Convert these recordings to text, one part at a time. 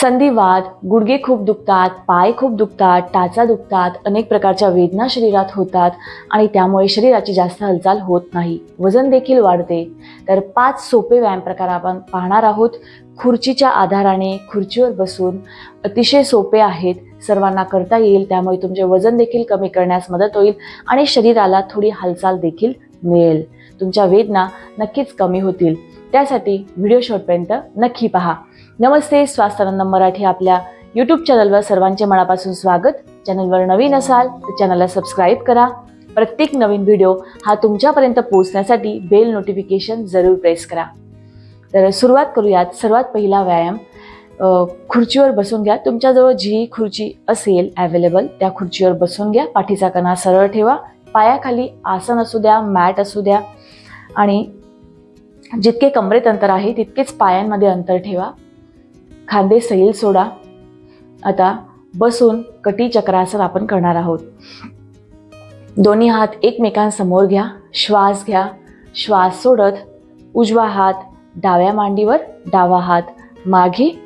संधिवात गुडघे खूप दुखतात पाय खूप दुखतात टाचा दुखतात अनेक प्रकारच्या वेदना शरीरात होतात आणि त्यामुळे शरीराची जास्त हालचाल होत नाही. वजन देखील वाढते. तर पाच सोपे व्यायाम प्रकार आपण पाहणार आहोत. खुर्चीच्या आधाराने खुर्चीवर बसून अतिशय सोपे आहेत. सर्वांना करता येईल त्यामुळे तुमचे वजन देखील कमी करण्यास मदत होईल आणि शरीराला थोडी हालचाल देखील मिळेल. तुमच्या वेदना नक्कीच कमी होतील. त्यासाठी व्हिडिओ शॉर्टपर्यंत नक्की पहा. नमस्ते स्वास्थ्यानंद मराठी आपल्या यूट्यूब चॅनलवर सर्वांचे मनापासून स्वागत. चॅनलवर नवीन असाल तर चॅनलला सबस्क्राईब करा. प्रत्येक नवीन व्हिडिओ हा तुमच्यापर्यंत पोहोचण्यासाठी बेल नोटिफिकेशन जरूर प्रेस करा. तर सुरुवात करूयात. सर्वात पहिला व्यायाम खुर्चीवर बसून घ्या. तुमच्याजवळ जी खुर्ची असेल अवेलेबल त्या खुर्चीवर बसून घ्या. पाठीचा कणा सरळ ठेवा. पायाखाली आसन असू द्या मॅट असू द्या. आणि जितके कमरेत अंतर आहे तितकेच पायांमध्ये अंतर ठेवा. खांदे सैल सोडा. आता बसून कटी चक्रासन आपण करणार आहोत. दोन्ही हात एकमेकांसमोर घ्या श्वास घ्या. श्वास सोडत उजवा हात डाव्या मांडीवर डावा हात मागे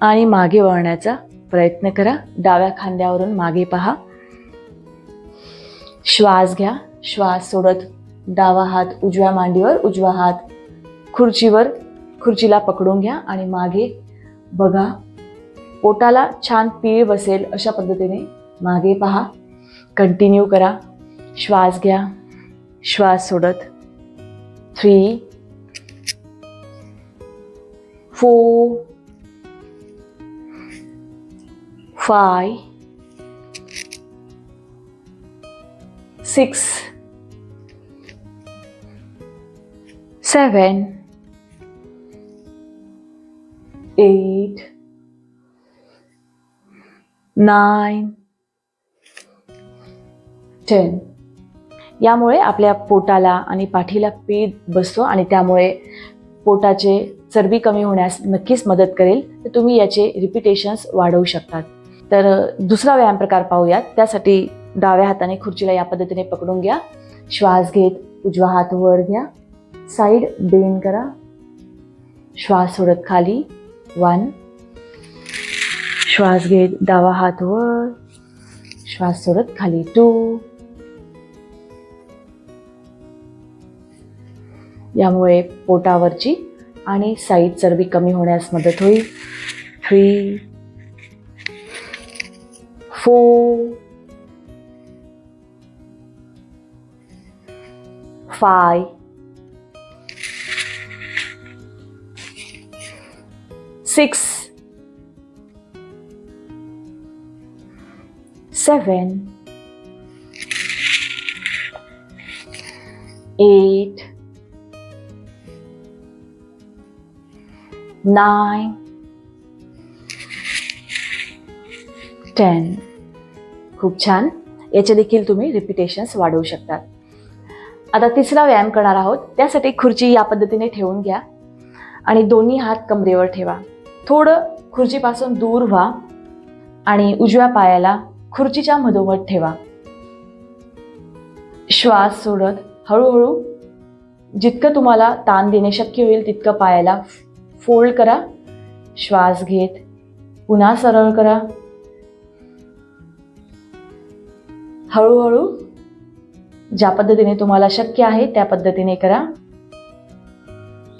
आणि मागे वळण्याचा प्रयत्न करा. डाव्या खांद्यावरून मागे पहा. श्वास घ्या श्वास सोडत डावा हात उजव्या मांडीवर उजवा हात खुर्चीवर खुर्चीला पकडून घ्या आणि मागे बघा पोटाला छान पीळ बसेल अशा पद्धतीने मागे पहा. कंटिन्यू करा. श्वास घ्या. श्वास सोडत. Three four five six seven eight, nine, ten. यामुळे आपल्या पोटाला आणि पाठीला पीठ बसतो आणि त्यामुळे पोटाचे चरबी कमी होण्यास नक्कीच मदत करेल. तर तुम्ही याचे रिपिटेशन्स वाढवू शकतात. तर दुसरा व्यायाम प्रकार पाहूयात. त्यासाठी डाव्या हाताने खुर्चीला या पद्धतीने पकडून घ्या. श्वास घेत उजवा हात वर घ्या. साईड बेन करा. श्वास सोडत खाली. वन श्वास घेत डावा हात वर श्वास सोडत खाली टू यामुळे पोटावरची आणि साईड चरबी कमी होण्यास मदत होईल three four five six, seven, eight, nine, ten. खूप छान. याचे देखील तुम्ही रिपिटेशन्स वाढवू शकतात आता तिसरा व्यायाम करणार आहोत. त्यासाठी खुर्ची या पद्धतीने ठेवून घ्या. आणि दोन्ही हात कमरेवर ठेवा. थोडं खुर्चीपासून दूर व्हा आणि उजव्या पायाला खुर्चीच्या मधोमध ठेवा. श्वास सोडत हळूहळू जितकं तुम्हाला ताण देणे शक्य होईल तितकं पायाला फोल्ड करा. श्वास घेत पुन्हा सरळ करा. हळूहळू ज्या पद्धतीने तुम्हाला शक्य आहे त्या पद्धतीने करा.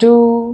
Two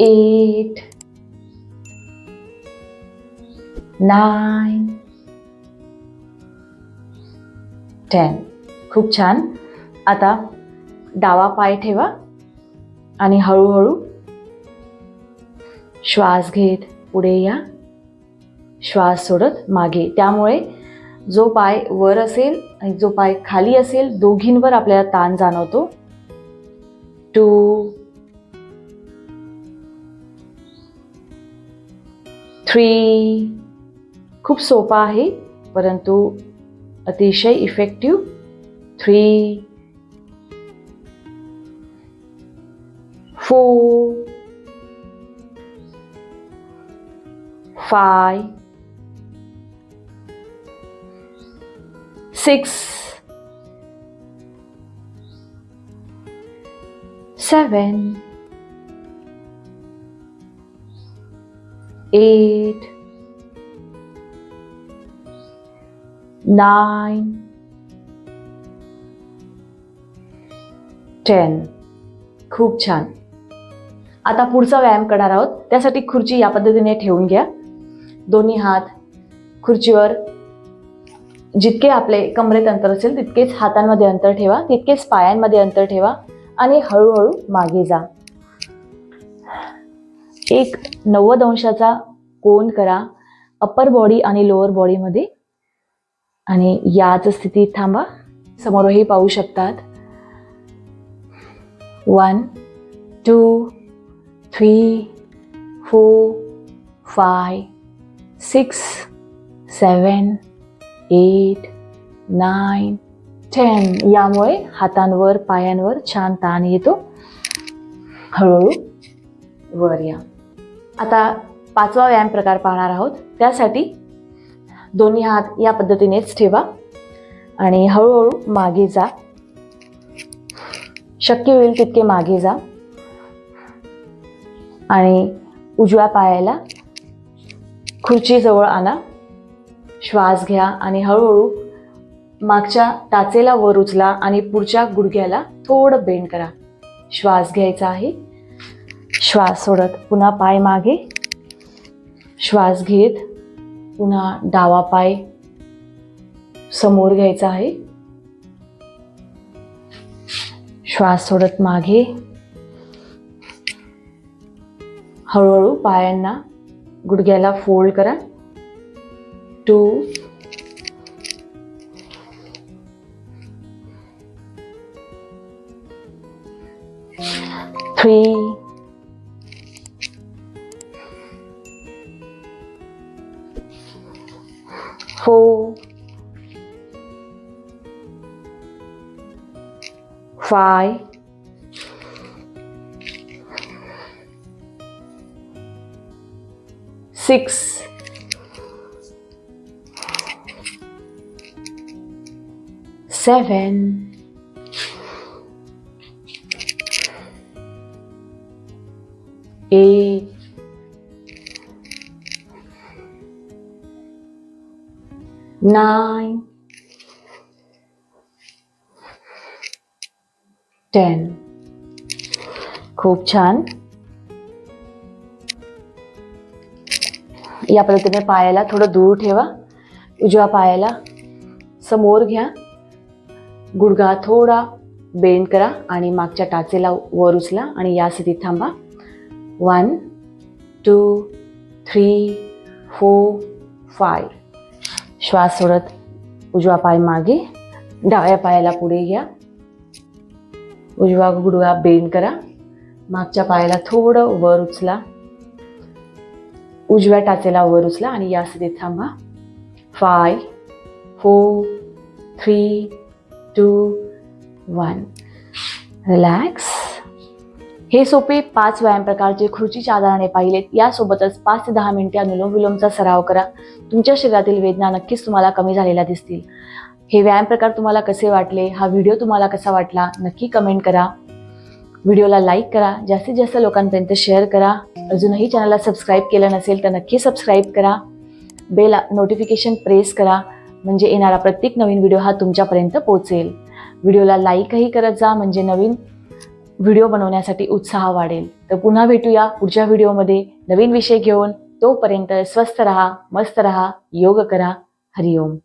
eight, nine, ten खूप छान. आता डावा पाय ठेवा आणि हळूहळू श्वास घेत पुढे या. श्वास सोडत मागे. त्यामुळे जो पाय वर असेल आणि जो पाय खाली असेल दोघींवर आपल्याला ताण जाणवतो. टू थ्री खूप सोपा आहे परंतु अतिशय effective three four five six seven eight, nine, ten खूप छान. आता पुढचा व्यायाम करणार आहोत. त्यासाठी खुर्ची या पद्धतीने ठेवून घ्या. दोन्ही हात खुर्चीवर जितके आपले कमरेत अंतर असेल तितकेच हातांमध्ये अंतर ठेवा तितकेच पायांमध्ये अंतर ठेवा आणि हळूहळू मागे जा. एक नव्वद अंशाचा कोन करा. अप्पर बॉडी आणि लोअर बॉडीमध्ये आणि याच स्थितीत थांबा. समोरही पाहू शकतात. One two three four five six seven eight nine ten यामुळे हातांवर पायांवर छान ताण येतो. हळूहळू वर या. आता पाचवा व्यायाम प्रकार पाहणार आहोत. त्यासाठी दोन्ही हात या पद्धतीनेच ठेवा आणि हळूहळू मागे जा. शक्य होईल तितके मागे जा. आणि उजव्या पायाला खुर्चीजवळ आणा. श्वास घ्या आणि हळूहळू मागच्या टाचेला वर उचला आणि पुढच्या गुडघ्याला थोडं बेंड करा. श्वास घ्यायचा आहे. श्वास सोडत पुन्हा पाय मागे. श्वास घेत पुन्हा डावा पाय समोर घ्यायचा आहे. श्वास सोडत मागे. हळूहळू पायांना गुडघ्याला फोल्ड करा. Two three four five, six, seven, eight, nine, ten खूप छान. या पद्धतीने पायाला थोडं दूर ठेवा. उजव्या पायाला समोर घ्या. गुडघा थोडा बेंड करा आणि मागच्या टाचेला वर उचला आणि या स्थितीत थांबा. One two three four five श्वास सोडत उजवा पाय मागे डाव्या पायाला पुढे घ्या. उजवा गुडवा बेंड करा. मागच्या पायाला थोडं वर उचला. उजव्या टाचेला वर उचला आणि या स्थितीत थांबा. Five four three two one relax हे सोपे पाच व्यायाम प्रकारचे खुर्चीच्या आधाराने पाहिलेत यासोबतच पाच ते दहा मिनिटे अनुलोम विलोमचा सराव करा. तुमच्या शरीरातील वेदना नक्कीच तुम्हाला कमी झालेल्या दिसतील. हे व्यायाम प्रकार तुम्हाला कसे वाटले? हा व्हिडिओ तुम्हाला कसा वाटला? नक्की कमेंट करा. व्हिडिओला लाईक करा. जास्तीत जास्त लोकांपर्यंत शेअर करा. अजूनही चॅनलला सबस्क्राईब केलं नसेल तर नक्की सबस्क्राईब करा. बेल नोटिफिकेशन प्रेस करा. म्हणजे येणारा प्रत्येक नवीन व्हिडिओ हा तुमच्यापर्यंत पोहोचेल. व्हिडिओला लाईकही करत जा. म्हणजे नवीन व्हिडिओ बनवण्यासाठी उत्साह वाढेल. तर पुन्हा भेटूया पुढच्या व्हिडिओमध्ये. नवीन विषय घेऊन तोपर्यंत स्वस्थ रहा मस्त रहा योग करा. हरिओम.